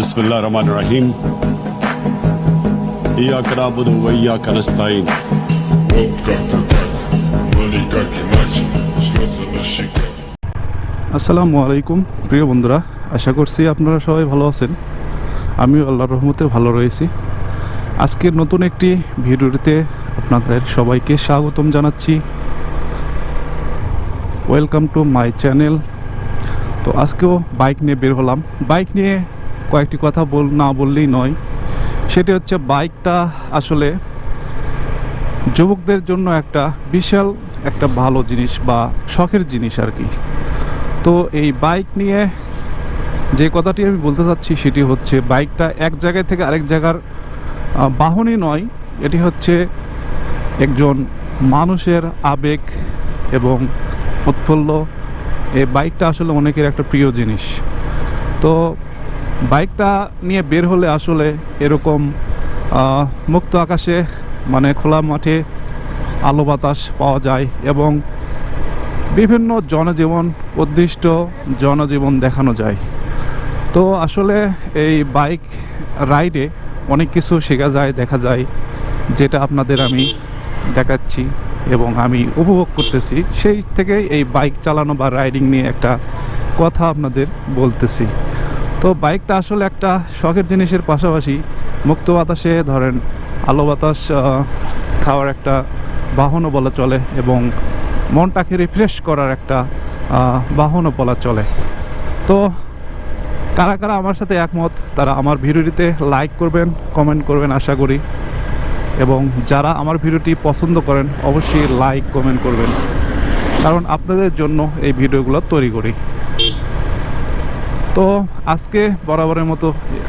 বিসমুল্লাহ রহমান রাহিম ইয়া কারাবুদু ওয়া কানাস্তাইন আসসালামু আলাইকুম, প্রিয় বন্ধুরা, আশা করছি আপনারা সবাই ভালো আছেন। আমিও আল্লাহর রহমতে ভালো রয়েছি। আজকের নতুন একটি ভিডিওতে আপনাদের সবাইকে স্বাগতম জানাচ্ছি। ওয়েলকাম টু মাই চ্যানেল তো আজকেও বাইক নিয়ে বের হলাম। বাইক নিয়ে কয়েকটি কথা বল, না বললেই নয়। সেটি হচ্ছে বাইকটা আসলে যুবকদের জন্য একটা বিশাল একটা ভালো জিনিস বা শখের জিনিস আর কি। তো এই বাইক নিয়ে যে কথাটি আমি বলতে চাচ্ছি সেটি হচ্ছে বাইকটা এক জায়গায় থেকে আরেক জায়গার বাহনই নয়। এটি হচ্ছে একজন মানুষের আবেগ এবং উৎফুল্ল। এই বাইকটা আসলে অনেকের একটা প্রিয় জিনিস। তো বাইকটা নিয়ে বের হলে আসলে এরকম মুক্ত আকাশে মানে খোলা মাঠে আলো বাতাস পাওয়া যায় এবং বিভিন্ন জনজীবন উদ্দিষ্ট জনজীবন দেখানো যায়। তো আসলে এই বাইক রাইডে অনেক কিছু শেখা যায়, দেখা যায়, যেটা আপনাদের আমি দেখাচ্ছি এবং আমি উপভোগ করতেছি। সেই থেকে এই বাইক চালানো বা রাইডিং নিয়ে একটা কথা আপনাদের বলতেছি। তো বাইকটা আসলে একটা শখের জিনিসের পাশাপাশি মুক্ত বাতাসে ধরেন আলো বাতাস খাওয়ার একটা বাহনও বলা চলে এবং মনটাকে রিফ্রেশ করার একটা বাহনও বলা চলে। তো কারা কারা আমার সাথে একমত, তারা আমার ভিডিওটিতে লাইক করবেন কমেন্ট করবেন আশা করি। এবং যারা আমার ভিডিওটি পছন্দ করেন, অবশ্যই লাইক কমেন্ট করবেন। কারণ আপনাদের জন্য এই ভিডিওগুলো তৈরি করি। তো আজকে বরাবরের মতো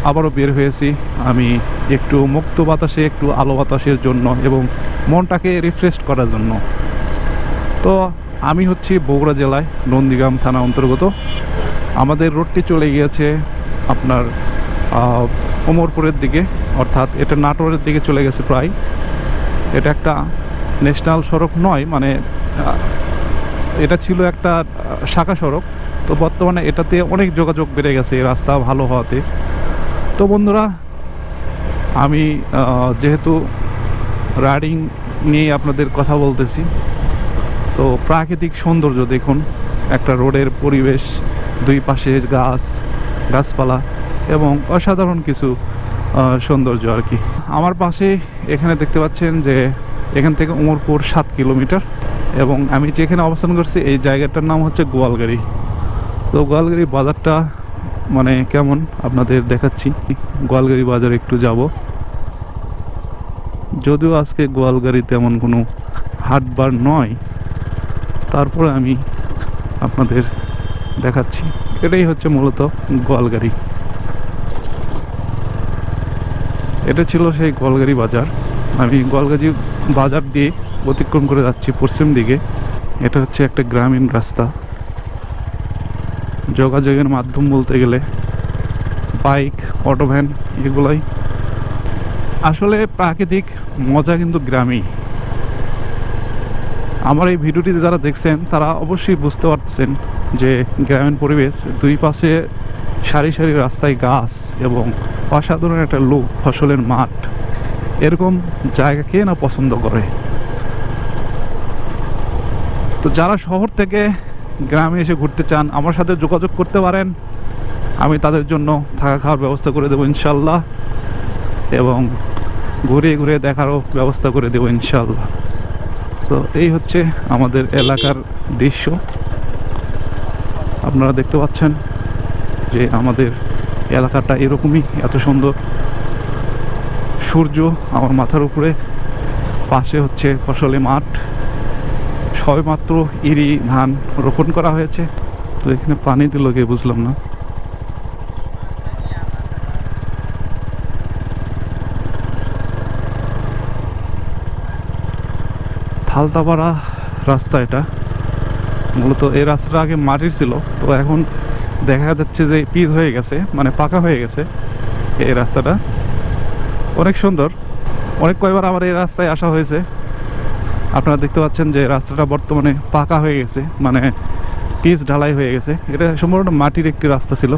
আবারও বের হয়েছি। আমি একটু মুক্ত বাতাসে, একটু আলো বাতাসের জন্য এবং মনটাকে রিফ্রেশ করার জন্য। তো আমি হচ্ছি বগুড়া জেলায়, নন্দীগ্রাম থানা অন্তর্গত। আমাদের রোডটি চলে গিয়েছে আপনার ওমরপুরের দিকে, অর্থাৎ এটা নাটোরের দিকে চলে গেছে প্রায়। এটা একটা ন্যাশনাল সড়ক নয় মানে এটা ছিল একটা শাখা সড়ক। তো বর্তমানে এটাতে অনেক যোগাযোগ বেড়ে গেছে রাস্তা ভালো হওয়াতে। তো বন্ধুরা, আমি যেহেতু রাইডিং নিয়ে আপনাদের কথা বলতেছি, তো প্রাকৃতিক সৌন্দর্য দেখুন, একটা রোডের পরিবেশ, দুই পাশে গাছ, গাছপালা এবং অসাধারণ কিছু সৌন্দর্য আর কি। আমার পাশে এখানে দেখতে পাচ্ছেন যে, এখান থেকে উমরপুর সাত কিলোমিটার এবং আমি যেখানে অবস্থান করছি, এই জায়গাটার নাম হচ্ছে গোয়ালগাড়ি। তো গোয়ালগাড়ি বাজারটা মানে কেমন আপনাদের দেখাচ্ছি। গোয়ালগাড়ি বাজার একটু যাব। যদিও আজকে গোয়ালগাড়ি তেমন কোনো হাটবার নয়, তারপরে আমি আপনাদের দেখাচ্ছি। এটাই হচ্ছে মূলত গোয়ালগাড়ি এটা ছিল সেই গোয়ালগাড়ি বাজার। আমি গোয়ালগাড়ি বাজার দিয়ে অতিক্রম করে যাচ্ছি পশ্চিম দিকে। এটা হচ্ছে একটা গ্রামীণ রাস্তা। যোগাযোগের মাধ্যম বলতে গেলে, বাইক, অটো ভ্যান এগুলাই। আসলে প্রাকৃতিক মজা কিন্তু গ্রামেই। আমার এই ভিডিওটিতে যারা দেখছেন, তারা অবশ্যই বুঝতে পারতেছেন যে গ্রামীণ পরিবেশ, দুই পাশে সারি সারি রাস্তায় গাছ এবং অসাধারণ একটা লোক, ফসলের মাঠ। এরকম জায়গা কে না পছন্দ করে? তো যারা শহর থেকে গ্রামে এসে ঘুরতে চান, আমার সাথে যোগাযোগ করতে পারেন। আমি তাদের জন্য থাকা খাওয়ার ব্যবস্থা করে দেবো ইনশাল্লাহ এবং ঘুরে ঘুরে দেখারও ব্যবস্থা করে দেবো ইনশাল্লাহ তো এই হচ্ছে আমাদের এলাকার দৃশ্য। আপনারা দেখতে পাচ্ছেন যে আমাদের এলাকাটা এরকমই, এত সুন্দর। সূর্য আমার মাথার উপরে, পাশে হচ্ছে ফসলে মাঠ। সবেমাত্র ইরি ধান রোপণ করা হয়েছে। তো এখানে পানি দিল কে বুঝলাম না। থালতাপাড়া রাস্তা এটা। মূলত এই রাস্তাটা আগে মাটির ছিল। তো এখন দেখা যাচ্ছে যে পিচ হয়ে গেছে মানে পাকা হয়ে গেছে এই রাস্তাটা। অনেক সুন্দর। অনেক কয়বার আমার এই রাস্তায় আসা হয়েছে। আপনারা দেখতে পাচ্ছেন যে রাস্তাটা বর্তমানে পাকা হয়ে গেছে মানে পিচ ঢালাই হয়ে গেছে। এটা সম্পূর্ণ মাটির একটি রাস্তা ছিল।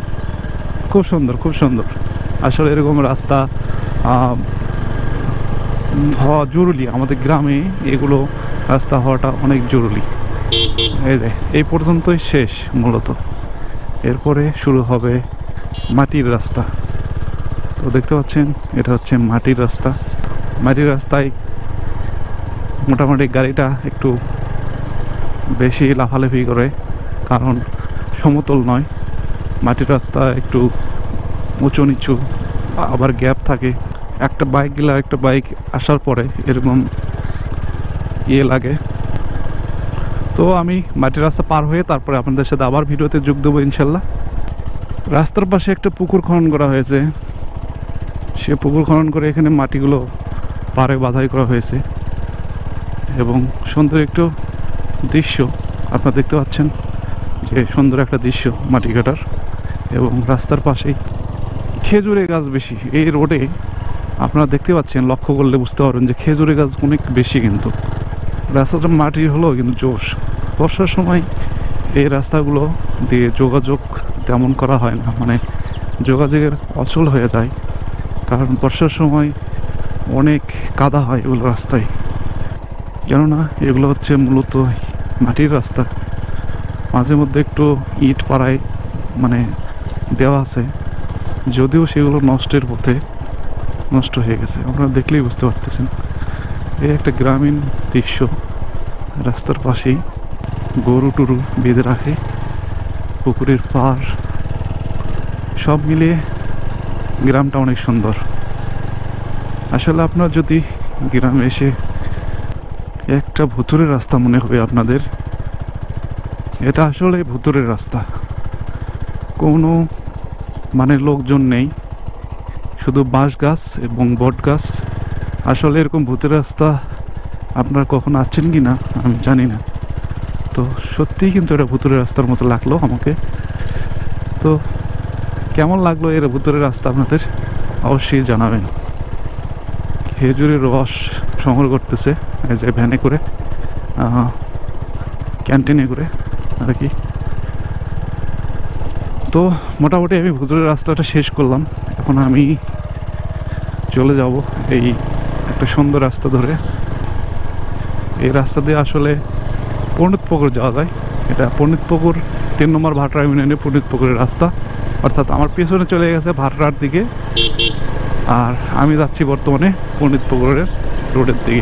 খুব সুন্দর খুব সুন্দর। আসলে এরকম রাস্তা হওয়া জরুরি। আমাদের গ্রামে এগুলো রাস্তা হওয়াটা অনেক জরুরি। এই যে, এই পর্যন্তই শেষ মূলত। এরপরে শুরু হবে মাটির রাস্তা। তো দেখতে পাচ্ছেন, এটা হচ্ছে মাটির রাস্তা। মাটির রাস্তায় মোটামুটি গাড়িটা একটু বেশি লাফালাফি করে, কারণ সমতল নয়, মাটির রাস্তা একটু উঁচু নিচু, আবার গ্যাপ থাকে। একটা বাইক গেলে একটা বাইক আসার পরে এরকম ইয়ে লাগে। তো আমি মাটির রাস্তা পার হয়ে তারপরে আপনাদের সাথে আবার ভিডিওতে যোগ দেবো ইনশাল্লাহ। রাস্তার পাশে একটা পুকুর খনন করা হয়েছে। সে পুকুর খনন করে এখানে মাটিগুলো পাড়ে বাধাই করা হয়েছে। এবং সুন্দর একটু দৃশ্য আপনারা দেখতে পাচ্ছেন যে সুন্দর একটা দৃশ্য মাটি কাটার এবং রাস্তার পাশেই খেজুরে গাছ বেশি। এই রোডে আপনারা দেখতে পাচ্ছেন, লক্ষ্য করলে বুঝতে পারবেন যে খেজুরে গাছ অনেক বেশি কিন্তু। রাস্তাটা মাটির হলেও কিন্তু জোশ। বর্ষার সময় এই রাস্তাগুলো দিয়ে যোগাযোগ তেমন করা হয় না। মানে যোগাযোগের অচল হয়ে যায়। কারণ বর্ষার সময় অনেক কাদা হয় এগুলো রাস্তায়। কেননা এগুলো হচ্ছে মূলত মাটির রাস্তা। মাঝে মধ্যে একটু ইট পাড়ায় মানে দেওয়া আছে। যদিও সেগুলো নষ্টের পথে নষ্ট হয়ে গেছে। আপনারা দেখলেই বুঝতে পারতেছেন। এই একটা গ্রামীণ দৃশ্য। রাস্তার পাশেই গরু টুরু বেঁধে রাখে। পুকুরের পার সব মিলিয়ে গ্রামটা অনেক সুন্দর। আসলে আপনার যদি গ্রামে এসে একটা ভুতুরের রাস্তা মনে হবে আপনাদের। এটা আসলে ভুতুরের রাস্তা। কোনো মানে লোকজন নেই। শুধু বাঁশ গাছ এবং বট গাছ। আসলে এরকম ভূতের রাস্তা আপনারা কখনো আছেন কি না আমি জানি না। তো সত্যিই কিন্তু এটা ভুতুরের রাস্তার মতো লাগল আমাকে। তো কেমন লাগল এর ভুতুরের রাস্তা আপনাদের? অবশ্যই জানাবেন। খেজুরের রস সংগ্রহ করতেছে, এই যে ভ্যানে করে ক্যান্টিনে করে, আর কি। তো মোটামুটি আমি ভুতুরের রাস্তাটা শেষ করলাম। এখন আমি চলে যাব এই একটা সুন্দর রাস্তা ধরে। এই রাস্তা দিয়ে আসলে পণ্ডিতপুকুর যাওয়া যায়। এটা পণ্ডিতপুকুর তিন নম্বর ভাটরা ইউনিয়নের পণ্ডিতপুকুরের রাস্তা। অর্থাৎ আমার পেছনে চলে গেছে ভাটরার দিকে। আর আমি যাচ্ছি বর্তমানে পণ্ডিতপুকুরের রোডের দিকে।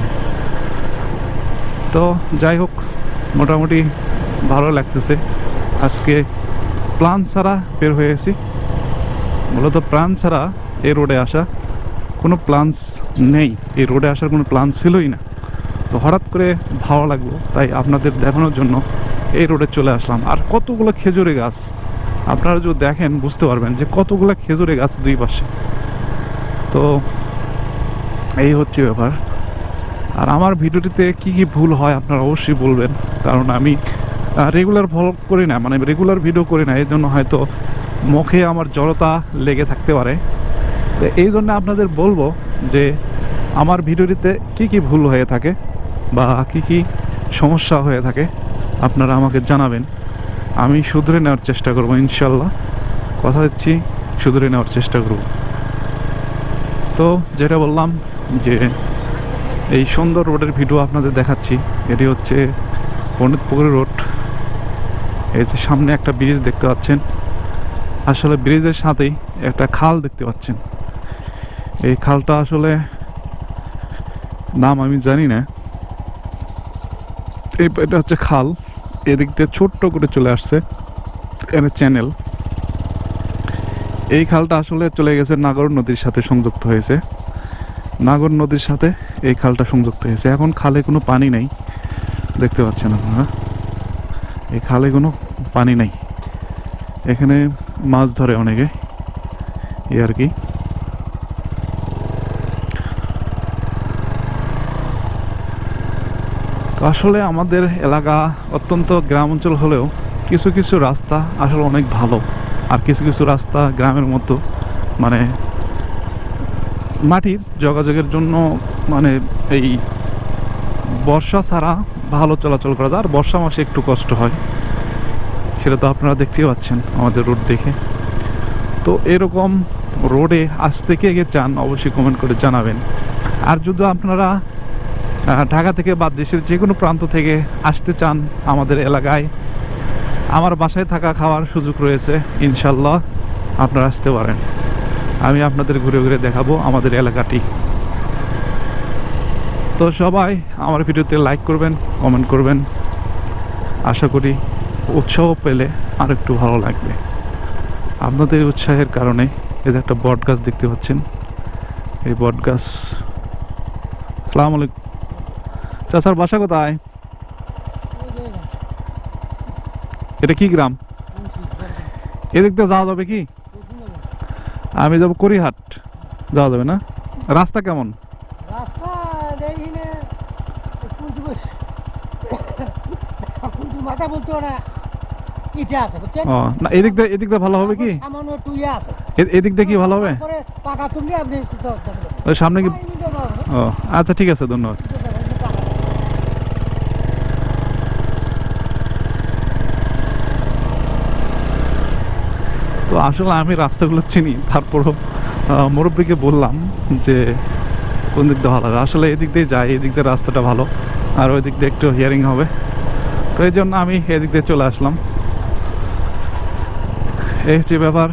তো যাই হোক, মোটামুটি ভালো লাগতেছে। আজকে প্ল্যান ছাড়া বের হয়ে গেছি। মূলত প্ল্যান ছাড়া এই রোডে আসা কোনো প্ল্যান্স নেই। এই রোডে আসার কোনো প্ল্যান ছিলই না। তো হঠাৎ করে ভালো লাগল, তাই আপনাদের দেখানোর জন্য এই রোডে চলে আসলাম। আর কতগুলো খেজুরে গাছ, আপনারা যদি দেখেন বুঝতে পারবেন যে কতগুলো খেজুরে গাছ দুই পাশে। তো এই হচ্ছে ব্যাপার। আর আমার ভিডিওটিতে কি কি ভুল হয় আপনারা অবশ্যই বলবেন, কারণ আমি রেগুলার ফলো করি না মানে রেগুলার ভিডিও করি না এই জন্য হয়তো মুখে আমার জড়তা লেগে থাকতে পারে। তো এই জন্য আপনাদের বলব যে, আমার ভিডিওটিতে কি কি ভুল হয়ে থাকে বা কি কি সমস্যা হয়ে থাকে, আপনারা আমাকে জানাবেন। আমি শুধরে নেওয়ার চেষ্টা করব, ইনশাল্লাহ। কথা দিচ্ছি, শুধরে নেওয়ার চেষ্টা করব। তো যেটা বললাম যে এই সুন্দর রোডের ভিডিও আপনাদের দেখাচ্ছি। এটি হচ্ছে পণ্ডিতপুকুর রোড। এই যে সামনে একটা ব্রিজ দেখতে পাচ্ছেন। আসলে ব্রিজের সাথেই একটা খাল দেখতে পাচ্ছেন। এই খালটা আসলে নাম আমি জানি না। এটা হচ্ছে খাল। এদিক দিয়ে ছোট্ট করে চলে আসছে। এখানে চ্যানেল এই খালটা আসলে চলে গেছে নাগর নদীর সাথে সংযুক্ত হয়েছে। নাগর নদীর সাথে এই খালটা সংযুক্ত হয়েছে। এখন খালে কোনো পানি নেই। দেখতে পাচ্ছেন আপনারা। এই খালে কোনো পানি নেই। এখানে মাছ ধরে অনেকে। এই আর কি। আসলে আমাদের এলাকা অত্যন্ত গ্রাম অঞ্চল হলেও কিছু কিছু রাস্তা আসলে অনেক ভালো। আর কিছু কিছু রাস্তা গ্রামের মতো মানে মাটির যোগাযোগের জন্য মানে এই বর্ষা ছাড়া ভালো চলাচল করা যায়। আর বর্ষা মাসে একটু কষ্ট হয়, সেটা তো আপনারা দেখতেই পাচ্ছেন আমাদের রোড দেখে। তো এরকম রোডে আসতে কে কে চান অবশ্যই কমেন্ট করে জানাবেন। আর যদি আপনারা ঢাকা থেকে বা দেশের যে কোনো প্রান্ত থেকে আসতে চান আমাদের এলাকায় আমার বাসায় থাকা খাওয়ার সুযোগ রয়েছে, ইনশাল্লাহ আপনারা আসতে পারেন। আমি আপনাদের ঘুরে ঘুরে দেখাবো আমাদের এলাকাটি। তো সবাই আমার ভিডিওতে লাইক করবেন কমেন্ট করবেন। আশা করি উৎসাহ পেলে আর একটু ভালো লাগবে। আপনাদের উৎসাহের কারণে যে একটা বট গাছ দেখতে পাচ্ছেন। এই বট গাছ, সালাম আলাইকুম। চাচার বাসা কোথায়? এটা কি গ্রাম? এদিক দিয়ে যাওয়া যাবে কি? আমি যাব করিহাট। যাওয়া যাবে না? রাস্তা কেমন? এদিক দিয়ে এদিক দিয়ে ভালো হবে কি? ইয়ে এদিক দিয়ে কি ভালো হবে? সামনে কি। ও আচ্ছা ঠিক আছে ধন্যবাদ। তো আসলে আমি রাস্তাগুলো চিনি। তারপরও মুরব্বিকে বললাম যে, কোন দিক দিয়ে ভালো হবে? আসলে এদিক দিয়ে যাই, এদিক দিয়ে রাস্তাটা ভালো, আর ওই দিক দিয়ে একটু হিয়ারিং হবে। তো এই জন্য আমি এদিক দিয়ে চলে আসলাম। এই হচ্ছে ব্যাপার।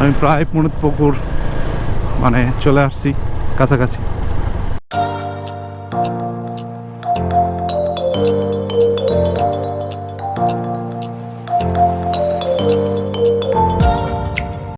আমি প্রায় পুকুর মানে চলে আসছি কাছাকাছি।